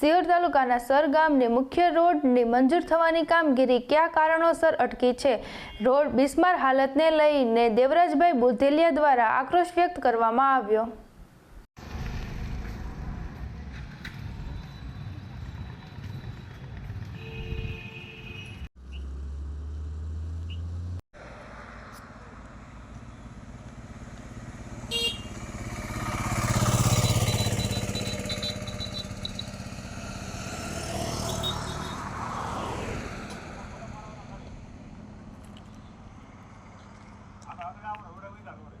સિયોર તાલુકાના સરગામને મુખ્ય રોડની મંજૂર થવાની કામગીરી કયા કારણોસર અટકી છે? રોડ બિસ્માર હાલતને લઈને દેવરાજભાઈ બુધેલિયા દ્વારા આક્રોશ વ્યક્ત કરવામાં આવ્યો. काम एवढं मी लागणार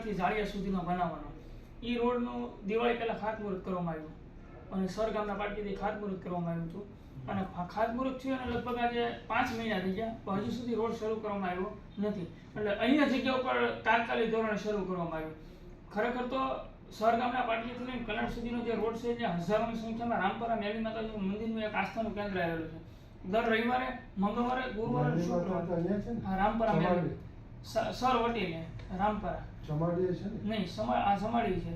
કનારથી ઝાડિયા સુધીનો બનાવવાનો. એ રોડનું દિવાળી પહેલાં ખાતમુહૂર્ત કરવામાં આવ્યું. અને સરગામના પાટીથી ખાતમુહૂર્ત કરવામાં આવ્યું હતું. અને ખાતમુહૂર્ત થયું અને લગભગ આજે પાંચ મહિના થઈ ગયા પણ હજુ સુધી રોડ શરૂ કરવામાં આવ્યો નથી. એટલે અહીંના જગ્યા ઉપર તાત્કાલિક ધોરણે શરૂ કરવામાં આવ્યું. ખરેખર તો સરગામના પાટીથી લઈને કલણ સુધીનો જે રોડ છે જે હજારોની સંખ્યામાં રામપરા મેલી માતાજીનું મંદિરનું એક આસ્થાનું કેન્દ્ર આવેલું છે. દર રવિવારે મંગળવારે ગુરુવારે શુક્રવારે. રામપરા મેલી સ- સર વટીને રામપરા. સમાડી છે નહીં સમા આ સમાડી છે.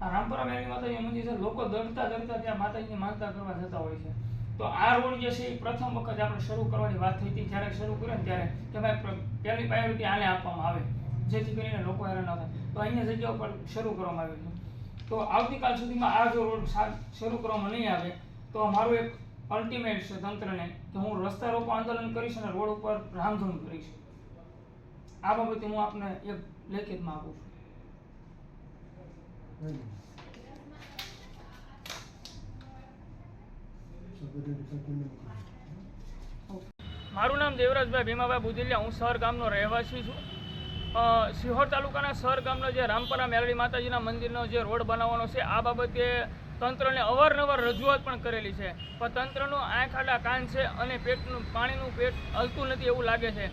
આ રામપરા મેરી માતાજી મંદિર છે. લોકો દરતા દરતા ત્યાં માતાજીની માનતા કરવા જતા હોય છે. તો આ રોડ જે છે એ પ્રથમ વખત આપણે શરૂ કરવાની વાત થઈ હતી. જ્યારે શરૂ કર્યો ને ત્યારે કે ભાઈ પ્ર- પહેલી પ્રાયોરિટી આને આપવામાં આવે. જેથી કરીને લોકો હેરાન ન થાય. તો અહીંયા જગ્યા ઉપર શરૂ કરવામાં આવ્યું છે તો આવતીકાલ સુધીમાં આ જો રોડ શરૂ કરવામાં નહીં આવે તો મારું એક અલ્ટિમેટ છે તંત્રને કે હું રસ્તા રોકો આંદોલન કરીશ અને રોડ ઉપર રામધૂન કરીશ. આ બાબતે હું આપને એક લેખિતમાં આપું છું. મારું નામ દેવરાજભાઈ ભીમાભાઈ બુદિલિયા હું સર ગામનો રહેવાસી છું. સિહોર તાલુકાના સર ગામનો જે રામપરા મેલડી માતાજીના મંદિરનો જે રોડ બનાવવાનો છે, આ બાબતે તંત્રને અવારનવાર રજૂઆત પણ કરેલી છે. પણ તંત્રનું આંખ આડા કાન છે અને પેટનું, પાણીનું પેટ હલતું નથી એવું લાગે છે.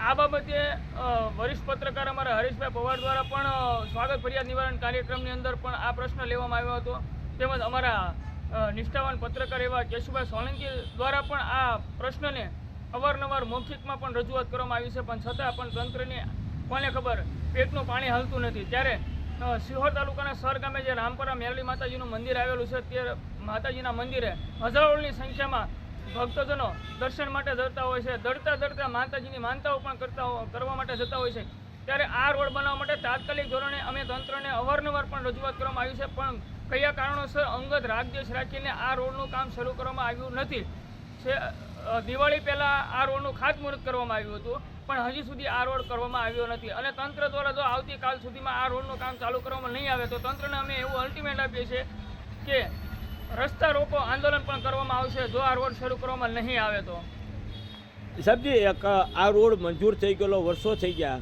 આ બાબતે વરિષ્ઠ પત્રકાર અમારા હરીશભાઈ પવાર દ્વારા પણ સ્વાગત ફરિયાદ નિવારણ કાર્યક્રમની અંદર પણ આ પ્રશ્ન લેવામાં આવ્યો હતો. તેમજ અમારા નિષ્ઠાવાન પત્રકાર એવા કેશુભાઈ સોલંકી દ્વારા પણ આ પ્રશ્નને અવારનવાર મૌખિકમાં પણ રજૂઆત કરવામાં આવી છે. પણ છતાં પણ તંત્રને કોને ખબર? પેટનું પાણી હલતું નથી. ત્યારે સિહોર તાલુકાના સર ગામે જે રામપરા મેરળી માતાજીનું મંદિર આવેલું છે તે માતાજીના મંદિરે હજારોની સંખ્યામાં ભક્તજનો દર્શન માટે જતા હોય છે, દડતા દડતા માતાજીની માનતાઓ પણ કરતા કરવા માટે જતા હોય છે. ત્યારે આ રોડ બનાવવા માટે તાત્કાલિક ધોરણે અમે તંત્રને અવારનવાર પણ રજૂઆત કરવામાં આવી છે, પણ કયા કારણોસર અંગત રાગદેશ રાખીને આ રોડનું કામ શરૂ કરવામાં આવ્યું નથી. છે દિવાળી પહેલાં આ રોડનું ખાતમુહૂર્ત કરવામાં આવ્યું હતું, પણ હજી સુધી આ રોડ કરવામાં આવ્યો નથી. અને તંત્ર દ્વારા જો આવતીકાલ સુધીમાં આ રોડનું કામ ચાલુ કરવામાં નહીં આવે, તો તંત્રને અમે એવું અલ્ટિમેટ આપીએ છીએ કે રસ્તા રોકો આંદોલન પણ કરવામાં આવશે. જો આ રોડ શરૂ કરવામાં નહીં આવે તો. સાહેબજી એક આ રોડ મંજૂર થઈ ગયેલો વર્ષો થઈ ગયા.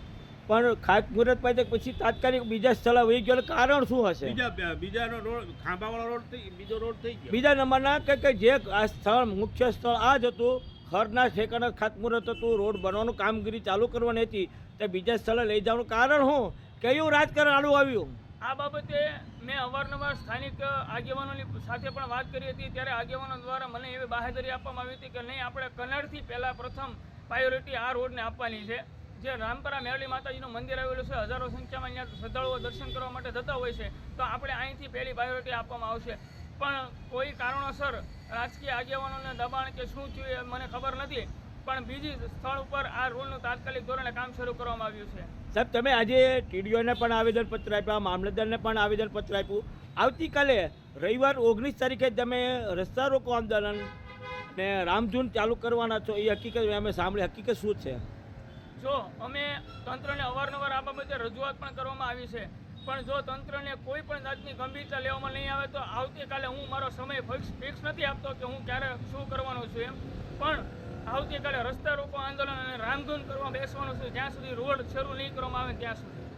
પણ ખાતમુહૂર્ત પાસે પછી તાત્કાલિક બીજા સ્થળે વહી ગયો કારણ શું હશે? બીજા બીજાનો રોડ ખાંભાવાળો રોડ થઈ બીજો રોડ થઈ ગયો. બીજા નંબરના કે કે જે આ સ્થળ મુખ્ય સ્થળ આ જ હતું ઘરના ઠેકાણે ખાતમુહૂર્ત હતું રોડ બનવાનું કામગીરી ચાલુ કરવાની હતી તે બીજા સ્થળે લઈ જવાનું કારણ શું? કયું રાજકારણ આડું આવ્યું? આ બાબતે મેં અવારનવાર સ્થાનિક આગેવાનોની સાથે પણ વાત કરી હતી. ત્યારે આગેવાનો દ્વારા મને એવી બાહેધરી આપવામાં આવી હતી કે નહીં, આપણે કન્નડથી પહેલાં પ્રથમ પ્રાયોરિટી આ રોડને આપવાની છે. જે રામપરા મેરળી માતાજીનું મંદિર આવેલું છે, હજારો સંખ્યામાં અહીંયા શ્રદ્ધાળુઓ દર્શન કરવા માટે જતા હોય છે, તો આપણે અહીંથી પહેલી પ્રાયોરિટી આપવામાં આવશે. પણ કોઈ કારણોસર રાજકીય આગેવાનોને દબાણ કે શું થયું એ મને ખબર નથી. પણ બીજી સ્થળ ઉપર આ રોડનું તાત્કાલિક ધોરણે કામ શરૂ કરવામાં આવ્યું છે. સાહેબ તમે આજે ટીડીઓને પણ આવેદનપત્ર આપ્યા મામલતદારને પણ આવેદનપત્ર આપ્યું. આવતીકાલે રવિવાર ઓગણીસ તારીખે તમે રસ્તા રોકો આંદોલન ને રામધૂન ચાલુ કરવાના છો એ હકીકત અમે સાંભળી. હકીકત શું છે? જો અમે તંત્રને અવારનવાર આ બાબતે રજૂઆત પણ કરવામાં આવી છે. પણ જો તંત્રને કોઈ પણ જાતની ગંભીરતા લેવામાં નહીં આવે તો આવતીકાલે હું મારો સમય ફિક્સ ફિક્સ નથી આપતો કે હું ક્યારે શું કરવાનો છું એમ. પણ આવતીકાલે રસ્તા રોકો આંદોલન અને રામધૂન કરવા બેસવાનું છે. જ્યાં સુધી રોડ શરૂ નહીં કરવામાં આવે ત્યાં સુધી.